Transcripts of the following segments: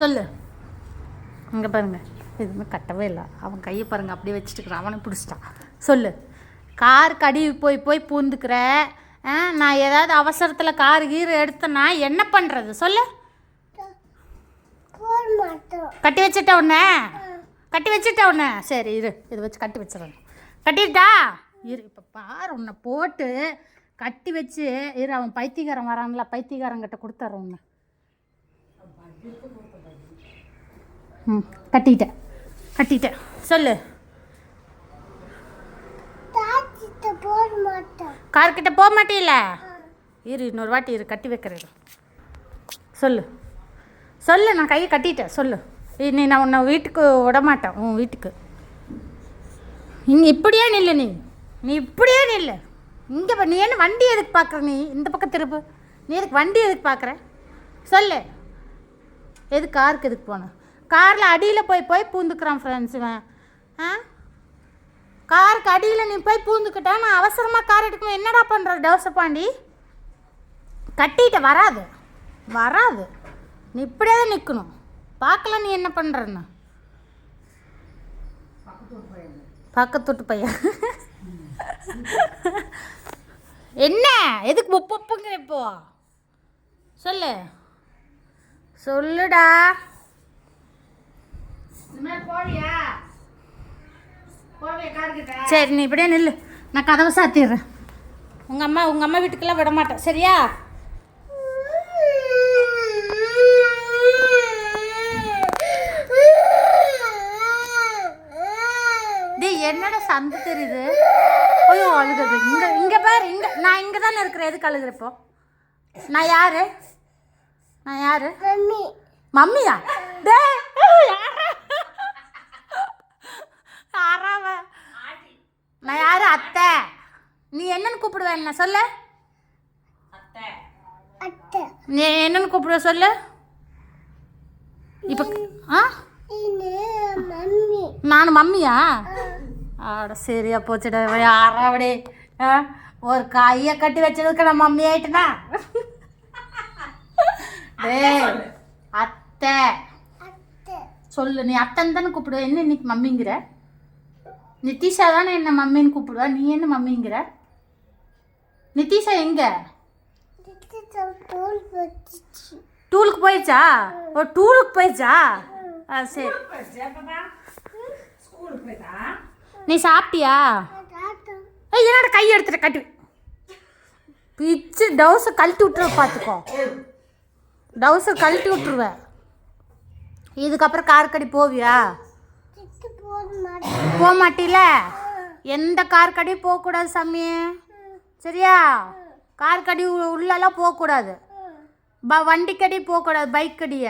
சொல்லு. இங்கே பாருங்கள் எதுவுமே கட்டவே இல்லை. அவன் கையை பாருங்க அப்படியே வச்சுட்டுக்கிறான். அவனை பிடிச்சிட்டான். சொல்லு. கார் கடி போய் போய் பூந்துக்கிற ஆ, நான் ஏதாவது அவசரத்தில் கார் கீர் எடுத்தேன்னா என்ன பண்ணுறது சொல்லு. கட்டி வச்சுட்ட உடனே கட்டி வச்சுட்ட உடனே சரி இரு. இதை வச்சு கட்டி வச்சிடறேன். கட்டிட்டா? இரு. இப்போ பாரு உன்னை போட்டு கட்டி வச்சு இரு அவன் பைத்தியக்காரன் வரான்ல பைத்தியகாரங்கிட்ட கொடுத்துட்றோம் உன்னை. ம் கட்டிட்டேன். கட்டிட்டேன். சொல்லு. கார்கிட்ட போக மாட்டீல இரு இன்னொரு வாட்டி இரு கட்டி வைக்கிறேன் சொல்லு. சொல்லு நான் கையை கட்டிட்டேன். சொல்லு. நீ நான் உன்னை வீட்டுக்கு விட மாட்டேன் உன் வீட்டுக்கு. இங்கே இப்படியே நில்லு நீ. நீ இப்படியே நில்லு. இங்கே நீ என்ன வண்டி எதுக்கு பார்க்குற நீ? இந்த பக்கம் திருப்பு. நீ எதுக்கு வண்டி எதுக்கு பார்க்குற சொல்லு. எது காருக்கு எதுக்கு போன? காரில் அடியில் போய் போய் பூந்துக்கிறான் ஃப்ரெண்ட்ஸ் இவன். ஆ? காருக்கு அடியில் நீ போய் பூந்துக்கிட்டா நான் அவசரமாக கார் எடுக்கணும். என்னடா பண்ணுற டவுசப்பாண்டி கட்டிட்டு வராது. வராது. நீ இப்படியே தான் நிற்கணும் பார்க்கல நீ என்ன பண்ணுறன்னு பக்கத்துட்டு பையன். என்ன? எதுக்கு ஒப்பொப்புங்கிற இப்போ? சொல்லு. சொல்லுடா. சரி நீ இப்படியே நில்லு. நான் கதவை சாத்திடுறேன். உங்கள் அம்மா உங்கள் அம்மா வீட்டுக்கெல்லாம் விட மாட்டேன். சரியா? டேய் என்னடா சந்து தெரியுது? ஐயோ அழுகுது. இங்கே இங்கே பாரு இங்கே. நான் இங்கே தானே இருக்கிறேன். எதுக்கு அழுகுற இப்போ? நான் யாரு? நான் யாரு? மம்மி. மம்மியா? டேய் யாரா? யாரா அவ? நான் யாரு அத்தை நீ என்னன்னு கூப்பிடுவ என்ன சொல்லு? என்னன்னு கூப்பிடுவ சொல்லு. இப்போ ஆ? இது மம்மி. நான் மம்மியா? ஆட சரியா போச்சுடா இவன் யாரா அப்படி? ஆ? ஒரு கையை கட்டி வச்சதுக்கு நான் மம்மி ஆயிட்டனா? டேய் அத்தை. சொல்லு நீ அத்தன் தானே கூப்பிடுவ. என்ன இன்னைக்கு மம்மிங்கிற? நிதிஷா தானே என்ன மம்மின்னு கூப்பிடுவா? நீ என்ன மம்மிங்கிற? நிதிஷா எங்க? டூலுக்கு போயிடுச்சா? ஓ டூலுக்கு போயிடுச்சா? ஆ சரி. நீ சாப்பிட்டியா? ஏய் என்னோட கை எடுத்துட்டு? கட்டி பிச்சு டவுஸை கழட்டி விட்டுருவ பார்த்துக்கோ. டவுஸை கழட்டி விட்டுருவேன் இதுக்கப்புறம் கார் கடி போவியா போக மாட்டீல எந்த கார் கடையும் போகக்கூடாது சாமி சரியா? கார் கடி உள்ளெல்லாம் போகக்கூடாது. ப வண்டி கடி போகக்கூடாது பைக் கடிய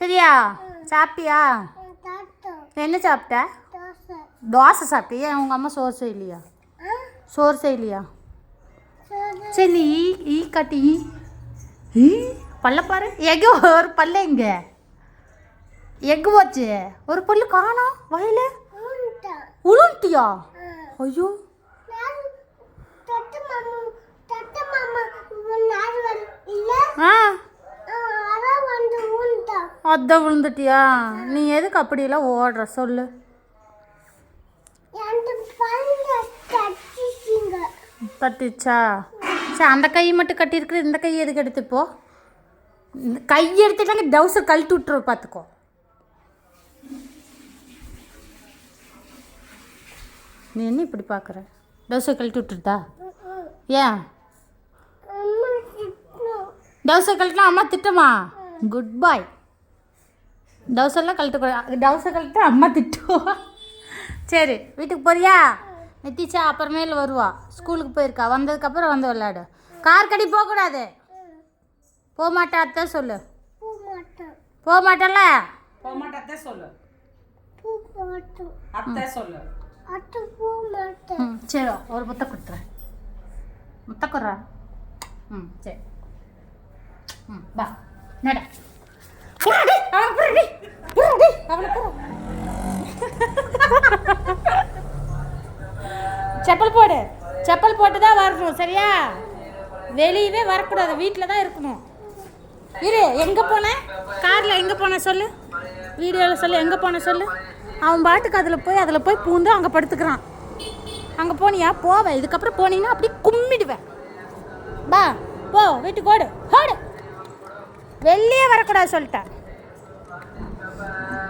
சரியா? சாப்பிட்டியா? என்ன சாப்பிட்ட? தோசை சாப்பிட்டியா? உங்கள் அம்மா சோறு செய்யலையா? சோறு செய்யலையா? சரி ஈ ஈ கட்டி ஈ. பல்ல பாரு. எங்க ஒரு பல்ல எங்க எங்க போச்சு. ஒரு பல்லு காணோம் வயல. உளுண்டியா ஐயோ நான் தட்டு மாமா தட்டு மாமா நாள் வந்து இல்ல ஆ ஆ, அதான் வந்து அதான் விழுந்துட்டியா? நீ எதுக்கு அப்படியெல்லாம் ஓடுற? சொல்லு. தட்டிச்சா சரி அந்த கை மட்டும் கட்டியிருக்குற இந்த கை எதுக்கு எடுத்துப்போ இந்த கை எடுத்துட்டாங்க டவுசர் கழட்டி விட்டுரு பார்த்துக்கோ நீ என்ன இப்படி பார்க்குற டவுசர் கழட்டி விட்டுருதா? ஏன்? டவுசர் கழட்டினா அம்மா திட்டுமா? குட் பாய் டவுசர்லாம் கழட்ட டவுசர் கழட்ட அம்மா திட்டுவா. சரி வீட்டுக்கு போறியா? நித்திச்சா அப்புறமேல வருவா. ஸ்கூலுக்கு போயிருக்கா. வந்ததுக்கப்புறம் வந்து விளையாடு. கார் கடி போகக்கூடாது. போக மாட்டா அத்தை சொல்லு. பூ மாட்டோம் போக மாட்டல போக மாட்டே சொல்லு. பூ மாட்டோம் அத்தை சொல்லு பூ ம் சரி ஒரு முத்தை கொடுத்துறேன். முத்தை கொடுறா? ம் சரி. ம் வா. நட. அவனை செப்பல் போடு. செப்பல் போட்டு தான் வரணும் சரியா? வெளியவே வரக்கூடாது. வீட்டில் தான் இருக்கணும். இரு எங்கே போனேன் காரில் எங்கே போனேன் சொல்லு? வீடியோவில் சொல்லு எங்கே போனேன் சொல்லு? அவன் பாட்டுக்கு அதில் போய் அதில் போய் பூந்து அங்கே படுத்துக்கிறான். அங்கே போனியா? போவேன் இதுக்கப்புறம் போனீங்கன்னா அப்படியே கும்மிடுவேன் பா போ வீட்டுக்கு ஓடு. ஓடு. வெளியே வரக்கூடாது சொல்லிட்டேன்.